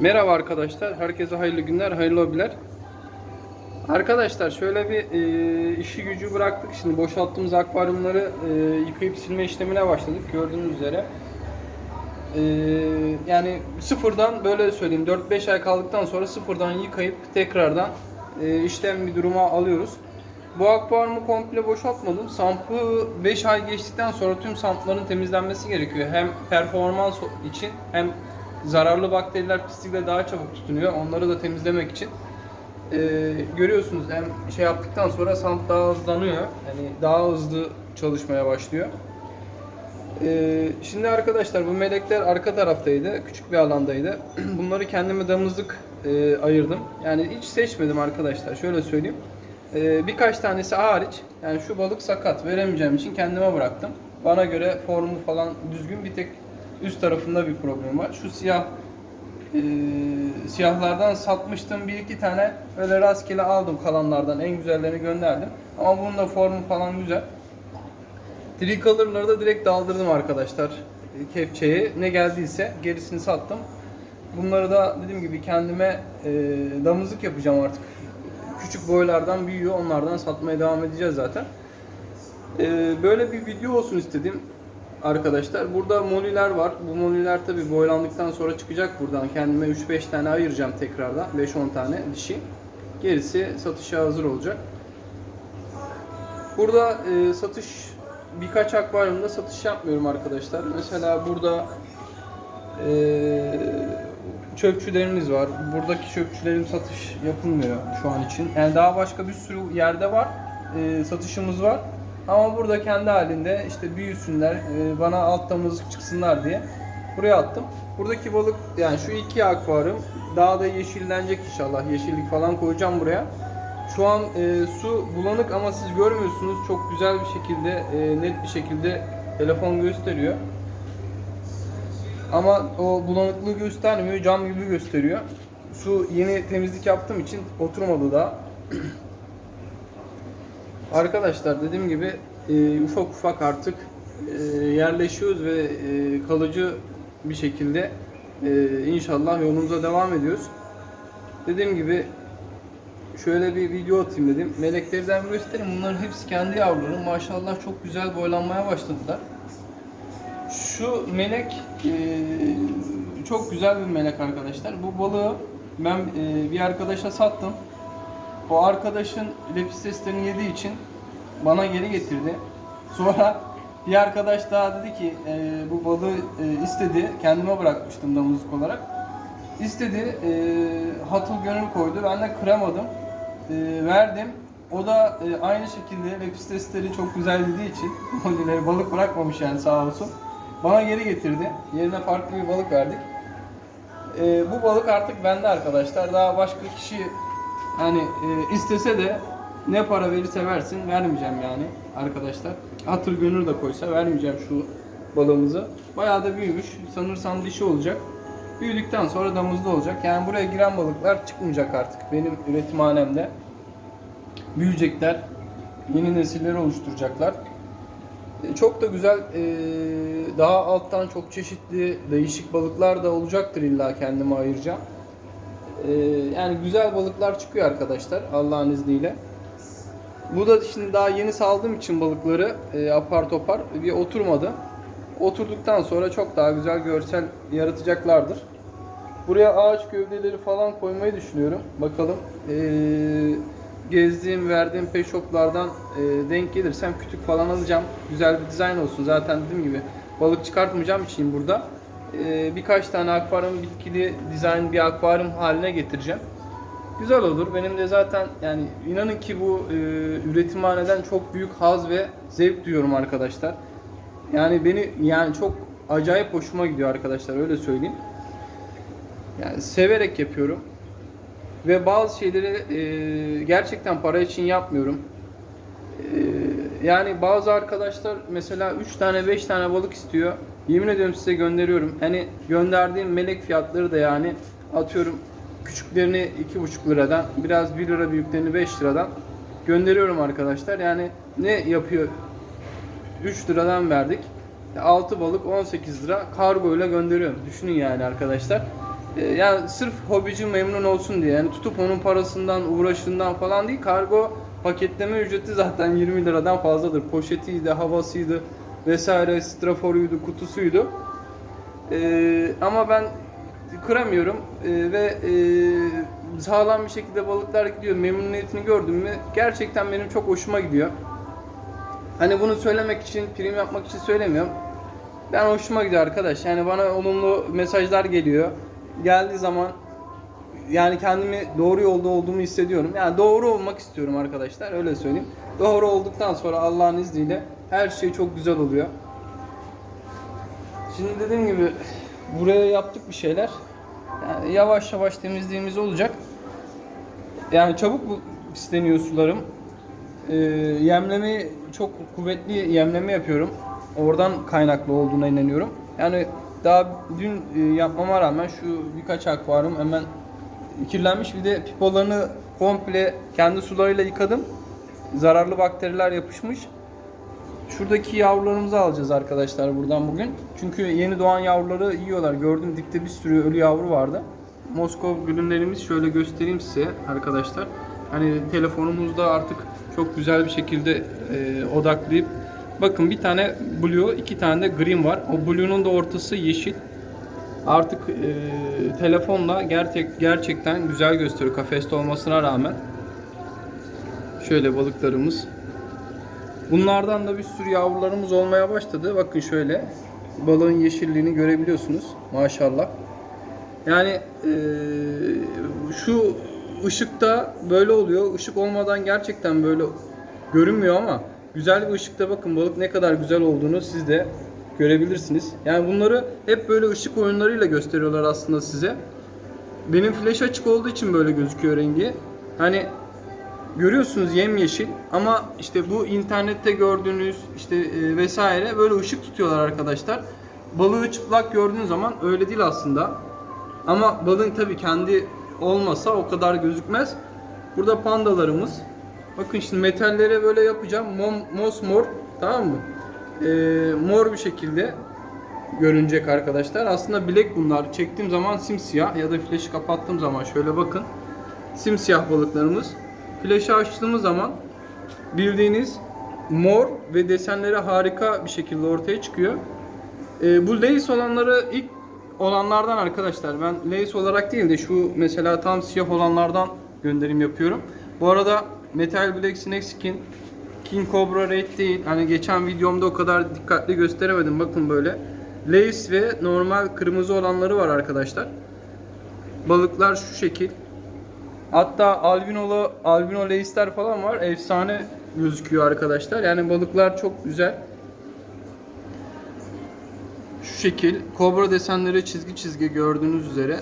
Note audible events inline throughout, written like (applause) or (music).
Merhaba arkadaşlar. Herkese hayırlı günler, hayırlı hobiler. Arkadaşlar şöyle bir e, işi gücü bıraktık. Şimdi boşalttığımız akvaryumları e, yıkayıp silme işlemine başladık. Gördüğünüz üzere. E, yani sıfırdan böyle söyleyeyim 4-5 ay kaldıktan sonra sıfırdan yıkayıp tekrardan e, işlem bir duruma alıyoruz. Bu akvaryumu komple boşaltmadım. Sampı 5 ay geçtikten sonra tüm sampların temizlenmesi gerekiyor. Hem performans için hem zararlı bakteriler pislikle daha çabuk tutunuyor. Onları da temizlemek için. Ee, görüyorsunuz hem şey yaptıktan sonra samp daha hızlanıyor. Yani daha hızlı çalışmaya başlıyor. Ee, şimdi arkadaşlar bu melekler arka taraftaydı. Küçük bir alandaydı. (clears throat) Bunları kendime damızlık e, ayırdım. Yani hiç seçmedim arkadaşlar. Şöyle söyleyeyim. Ee, birkaç tanesi hariç. Yani şu balık sakat. Veremeyeceğim için kendime bıraktım. Bana göre formu falan düzgün. Bir tek üst tarafında bir problem var. Şu siyah e, siyahlardan satmıştım bir iki tane. Öyle rastgele aldım kalanlardan. En güzellerini gönderdim. Ama bunun da formu falan güzel. Tricolor'ları da direkt daldırdım arkadaşlar e, kepçeye. Ne geldiyse gerisini sattım. Bunları da dediğim gibi kendime e, damızlık yapacağım artık. Küçük boylardan büyüyor. Onlardan satmaya devam edeceğiz zaten. E, böyle bir video olsun istedim arkadaşlar. Burada moliler var. Bu moliler tabi boylandıktan sonra çıkacak buradan. Kendime 3-5 tane ayıracağım tekrardan. 5-10 tane dişi. Gerisi satışa hazır olacak. Burada e, satış birkaç akvaryumda satış yapmıyorum arkadaşlar. Mesela burada e, çöpçülerimiz var. Buradaki çöpçülerin satış yapılmıyor şu an için. Yani daha başka bir sürü yerde var. E, satışımız var. Ama burada kendi halinde işte büyüsünler, e, bana alt damızlık çıksınlar diye buraya attım. Buradaki balık yani şu iki akvaryum daha da yeşillenecek inşallah. Yeşillik falan koyacağım buraya. Şu an e, su bulanık ama siz görmüyorsunuz. Çok güzel bir şekilde, e, net bir şekilde telefon gösteriyor. Ama o bulanıklığı göstermiyor, cam gibi gösteriyor. Su yeni temizlik yaptığım için oturmadı daha. (clears throat) Arkadaşlar dediğim gibi e, ufak ufak artık e, yerleşiyoruz ve e, kalıcı bir şekilde e, inşallah yolumuza devam ediyoruz. Dediğim gibi şöyle bir video atayım dedim. Meleklerden göstereyim. Bunların hepsi kendi yavruları. Maşallah çok güzel boylanmaya başladılar. Şu melek e, çok güzel bir melek arkadaşlar. Bu balığı ben e, bir arkadaşa sattım. O arkadaşın lepisteslerini yediği için bana geri getirdi. Sonra bir arkadaş daha dedi ki e, bu balığı e, istedi. Kendime bırakmıştım damızlık olarak. İstedi. E, hatıl gönül koydu. Ben de kıramadım. E, verdim. O da e, aynı şekilde lepistesleri çok güzel dediği için (laughs) mollileri balık bırakmamış yani sağ olsun. Bana geri getirdi. Yerine farklı bir balık verdik. E, bu balık artık bende arkadaşlar. Daha başka kişi hani e, istese de ne para verirse versin vermeyeceğim yani arkadaşlar. Hatır gönül de koysa vermeyeceğim şu balığımızı. Bayağı da büyümüş. Sanırsam dişi olacak. Büyüdükten sonra damızlı olacak. Yani buraya giren balıklar çıkmayacak artık benim üretimhanemde. Büyüyecekler. Yeni nesilleri oluşturacaklar. E, Çok da güzel, e, daha alttan çok çeşitli değişik balıklar da olacaktır illa kendime ayıracağım. E, Yani güzel balıklar çıkıyor arkadaşlar Allah'ın izniyle. Bu da şimdi daha yeni saldığım için balıkları e, apar topar bir oturmadı. Oturduktan sonra çok daha güzel görsel yaratacaklardır. Buraya ağaç gövdeleri falan koymayı düşünüyorum. Bakalım e, gezdiğim, verdiğim pet shoplardan e, denk gelirsem kütük falan alacağım. Güzel bir dizayn olsun. Zaten dediğim gibi balık çıkartmayacağım için burada. E, birkaç tane akvaryum bitkili dizayn bir akvaryum haline getireceğim. Güzel olur. Benim de zaten yani inanın ki bu e, üretimhaneden çok büyük haz ve zevk duyuyorum arkadaşlar. Yani beni yani çok acayip hoşuma gidiyor arkadaşlar öyle söyleyeyim. Yani severek yapıyorum. Ve bazı şeyleri e, gerçekten para için yapmıyorum. E, yani bazı arkadaşlar mesela 3 tane 5 tane balık istiyor. Yemin ediyorum size gönderiyorum. Hani gönderdiğim melek fiyatları da yani atıyorum küçüklerini 2,5 liradan biraz 1 lira büyüklerini 5 liradan gönderiyorum arkadaşlar. Yani ne yapıyor? 3 liradan verdik. 6 balık 18 lira kargo ile gönderiyorum. Düşünün yani arkadaşlar. E, yani sırf hobici memnun olsun diye yani tutup onun parasından uğraşından falan değil kargo paketleme ücreti zaten 20 liradan fazladır. Poşetiydi, havasıydı vesaire, straforuydu, kutusuydu. E, ama ben kıramıyorum e, ve e, sağlam bir şekilde balıklar gidiyor. Memnuniyetini gördüm mü gerçekten benim çok hoşuma gidiyor. Hani bunu söylemek için, prim yapmak için söylemiyorum. Ben hoşuma gidiyor arkadaş. Yani bana olumlu mesajlar geliyor. Geldiği zaman yani kendimi doğru yolda olduğumu hissediyorum. Yani doğru olmak istiyorum arkadaşlar. Öyle söyleyeyim. Doğru olduktan sonra Allah'ın izniyle her şey çok güzel oluyor. Şimdi dediğim gibi buraya yaptık bir şeyler. Yani yavaş yavaş temizliğimiz olacak. Yani çabuk bu pisleniyor sularım. Ee, yemleme çok kuvvetli yemleme yapıyorum. Oradan kaynaklı olduğuna inanıyorum. Yani daha dün e, yapmama rağmen şu birkaç akvaryum hemen kirlenmiş. Bir de pipolarını komple kendi sularıyla yıkadım. Zararlı bakteriler yapışmış. Şuradaki yavrularımızı alacağız arkadaşlar buradan bugün. Çünkü yeni doğan yavruları yiyorlar. Gördüm dipte bir sürü ölü yavru vardı. Moskov gülümlerimiz şöyle göstereyim size arkadaşlar. Hani telefonumuzda artık çok güzel bir şekilde e, odaklayıp bakın bir tane blue, iki tane de green var. O blue'nun da ortası yeşil. Artık e, telefonla gerçek gerçekten güzel gösteriyor kafeste olmasına rağmen. Şöyle balıklarımız. Bunlardan da bir sürü yavrularımız olmaya başladı. Bakın şöyle. Balığın yeşilliğini görebiliyorsunuz. Maşallah. Yani eee, şu ışıkta böyle oluyor. Işık olmadan gerçekten böyle görünmüyor ama güzel bir ışıkta bakın balık ne kadar güzel olduğunu siz de görebilirsiniz. Yani bunları hep böyle ışık oyunlarıyla gösteriyorlar aslında size. Benim flash açık olduğu için böyle gözüküyor rengi. Hani görüyorsunuz yemyeşil ama işte bu internette gördüğünüz işte e, vesaire böyle ışık tutuyorlar arkadaşlar. Balığı çıplak gördüğün zaman öyle değil aslında. Ama balığın tabii kendi olmasa o kadar gözükmez. Burada pandalarımız. Bakın şimdi metallere böyle yapacağım. Mom, mosmor tamam mı? Ee, mor bir şekilde görünecek arkadaşlar. Aslında bilek bunlar. Çektiğim zaman simsiyah ya da flaşı kapattığım zaman şöyle bakın. Simsiyah balıklarımız. Flaşı açtığımız zaman bildiğiniz mor ve desenleri harika bir şekilde ortaya çıkıyor. Ee, bu lace olanları ilk olanlardan arkadaşlar ben lace olarak değil de şu mesela tam siyah olanlardan gönderim yapıyorum. Bu arada Metal Black Snake Skin King Cobra Red değil. Hani geçen videomda o kadar dikkatli gösteremedim. Bakın böyle. Lace ve normal kırmızı olanları var arkadaşlar. Balıklar şu şekil. Hatta albinolu albino lace'ler falan var. Efsane gözüküyor arkadaşlar. Yani balıklar çok güzel. Şu şekil kobra desenleri çizgi çizgi gördüğünüz üzere.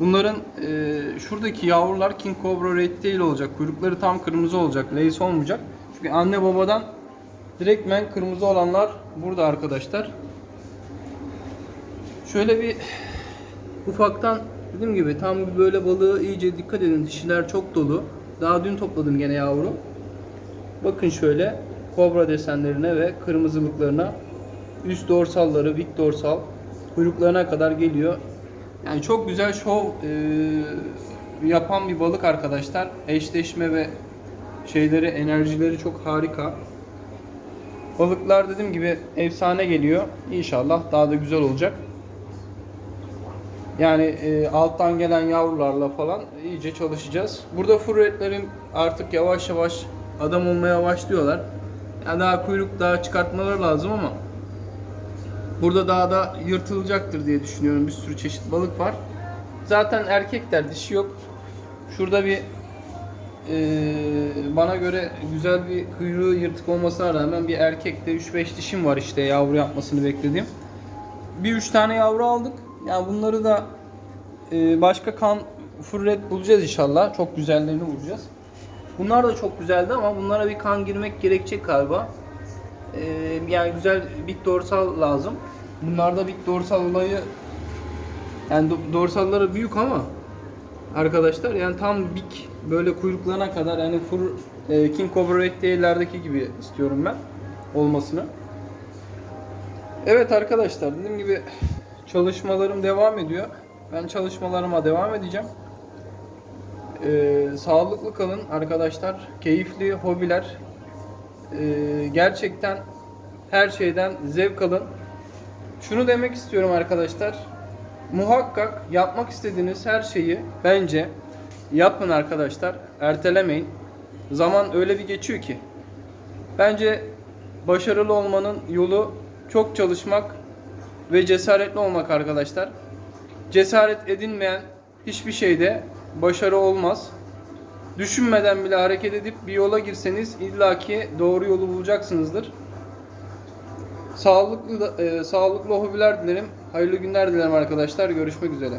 Bunların e, şuradaki yavrular King Cobra Red değil olacak. Kuyrukları tam kırmızı olacak. Lace olmayacak. Çünkü anne babadan direktmen kırmızı olanlar burada arkadaşlar. Şöyle bir ufaktan dediğim gibi tam böyle balığı iyice dikkat edin. Dişiler çok dolu. Daha dün topladım gene yavru. Bakın şöyle kobra desenlerine ve kırmızılıklarına üst dorsalları, big dorsal kuyruklarına kadar geliyor. Yani çok güzel şov e, yapan bir balık arkadaşlar. Eşleşme ve şeyleri, enerjileri çok harika. Balıklar dediğim gibi efsane geliyor. İnşallah daha da güzel olacak. Yani e, alttan gelen yavrularla falan iyice çalışacağız. Burada furretlerin artık yavaş yavaş adam olmaya başlıyorlar. Yani daha kuyruk daha çıkartmaları lazım ama burada daha da yırtılacaktır diye düşünüyorum. Bir sürü çeşit balık var. Zaten erkekler dişi yok. Şurada bir e, bana göre güzel bir kuyruğu yırtık olmasına rağmen bir erkekte 3-5 dişim var işte yavru yapmasını beklediğim. Bir üç tane yavru aldık. Yani bunları da e, başka kan furret bulacağız inşallah. Çok güzellerini bulacağız. Bunlar da çok güzeldi ama bunlara bir kan girmek gerekecek galiba. E, yani güzel big dorsal lazım. Bunlarda big dorsal olayı yani do- dorsalları büyük ama arkadaşlar yani tam big böyle kuyruklarına kadar yani fur e, King Cobra Red gibi istiyorum ben olmasını. Evet arkadaşlar dediğim gibi çalışmalarım devam ediyor. Ben çalışmalarıma devam edeceğim. Ee, sağlıklı kalın arkadaşlar. Keyifli hobiler. Ee, gerçekten her şeyden zevk alın. Şunu demek istiyorum arkadaşlar. Muhakkak yapmak istediğiniz her şeyi bence yapın arkadaşlar. Ertelemeyin. Zaman öyle bir geçiyor ki. Bence başarılı olmanın yolu çok çalışmak ve cesaretli olmak arkadaşlar. Cesaret edinmeyen hiçbir şeyde başarı olmaz. Düşünmeden bile hareket edip bir yola girseniz illaki doğru yolu bulacaksınızdır. Sağlıklı e, sağlıklı hobiler dilerim. Hayırlı günler dilerim arkadaşlar. Görüşmek üzere.